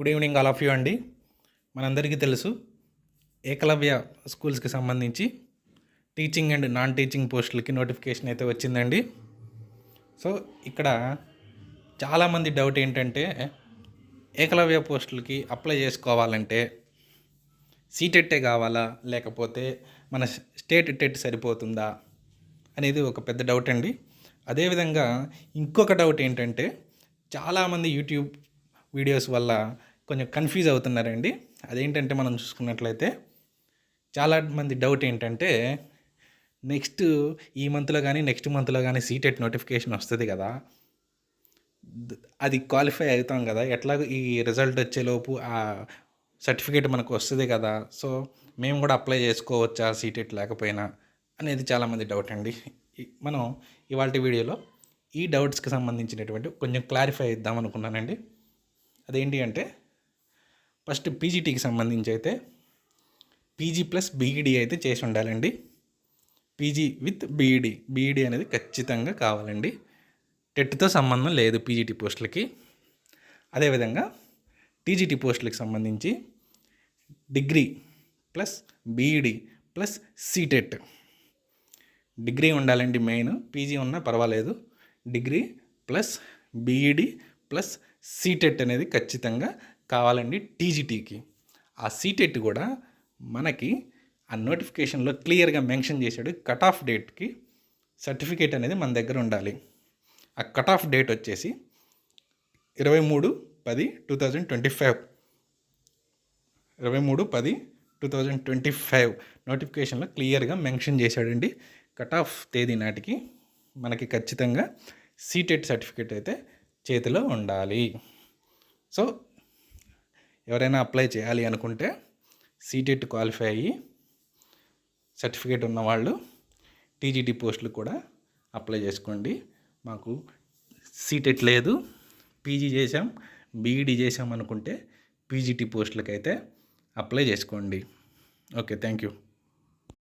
Good evening all of you అండి. మనందరికీ తెలుసు ఏకలవ్య స్కూల్స్కి సంబంధించి టీచింగ్ అండ్ నాన్ టీచింగ్ పోస్టులకి నోటిఫికేషన్ అయితే వచ్చిందండి. సో ఇక్కడ చాలామంది డౌట్ ఏంటంటే ఏకలవ్య పోస్టులకి అప్లై చేసుకోవాలంటే సీటెట్టే కావాలా? లేకపోతే మన స్టేట్ టెట్ సరిపోతుందా? అనేది ఒక పెద్ద డౌట్ అండి. అదేవిధంగా ఇంకొక డౌట్ ఏంటంటే చాలామంది యూట్యూబ్ వీడియోస్ వల్ల కొంచెం కన్ఫ్యూజ్ అవుతున్నారండి. అదేంటంటే మనం చూసుకున్నట్లయితే చాలా మంది డౌట్ ఏంటంటే నెక్స్ట్ ఈ మంత్లో కానీ నెక్స్ట్ మంత్లో కానీ సీటెట్ నోటిఫికేషన్ వస్తుంది కదా. అది క్వాలిఫై అవుతాం కదా. ఎట్లాగో ఈ రిజల్ట్ వచ్చేలోపు ఆ సర్టిఫికేట్ మనకు వస్తుంది కదా. సో మేము కూడా అప్లై చేసుకోవచ్చా సీటెట్ లేకపోయినా అనేది చాలామంది డౌట్ అండి. మనం ఇవాళ వీడియోలో ఈ డౌట్స్కి సంబంధించినటువంటి కొంచెం క్లారిఫై ఇద్దాం అనుకున్నానండి. అదేంటి అంటే ఫస్ట్ పీజీటీకి సంబంధించి అయితే పీజీ ప్లస్ బీఈడి అయితే చేసి ఉండాలండి. PG with BEd. బీఈడి అనేది ఖచ్చితంగా కావాలండి. టెట్తో సంబంధం లేదు పీజీటీ పోస్టులకి. అదేవిధంగా టీజీటీ పోస్టులకు సంబంధించి degree plus BEd plus CTET. Degree ఉండాలండి మెయిన్. పీజీ ఉన్నా పర్వాలేదు. Degree plus BEd plus CTET అనేది ఖచ్చితంగా కావాలండి టీజీటీకి. ఆ సీటెట్ కూడా మనకి ఆ నోటిఫికేషన్లో క్లియర్గా మెన్షన్ చేశాడు కట్ ఆఫ్ డేట్కి సర్టిఫికేట్ అనేది మన దగ్గర ఉండాలి. ఆ కట్ ఆఫ్ డేట్ వచ్చేసి ఇరవై మూడు పది టూ థౌజండ్ ట్వంటీ ఫైవ్. ఇరవై మూడు పది టూ థౌజండ్ ట్వంటీ ఫైవ్ నోటిఫికేషన్లో క్లియర్గా మెన్షన్ చేశాడండి. కట్ ఆఫ్ తేదీ నాటికి మనకి ఖచ్చితంగా సీటెట్ సర్టిఫికేట్ అయితే చేతిలో ఉండాలి. సో ఎవరైనా అప్లై చేయాలి అనుకుంటే సీటెట్ క్వాలిఫై అయ్యి సర్టిఫికేట్ ఉన్నవాళ్ళు టీజీటీ పోస్టులు కూడా అప్లై చేసుకోండి. మాకు సీటెట్ లేదు. పీజీ చేసాం బీఈడి చేసాం అనుకుంటే పీజీటీ పోస్టులకైతే అప్లై చేసుకోండి. Okay thank you.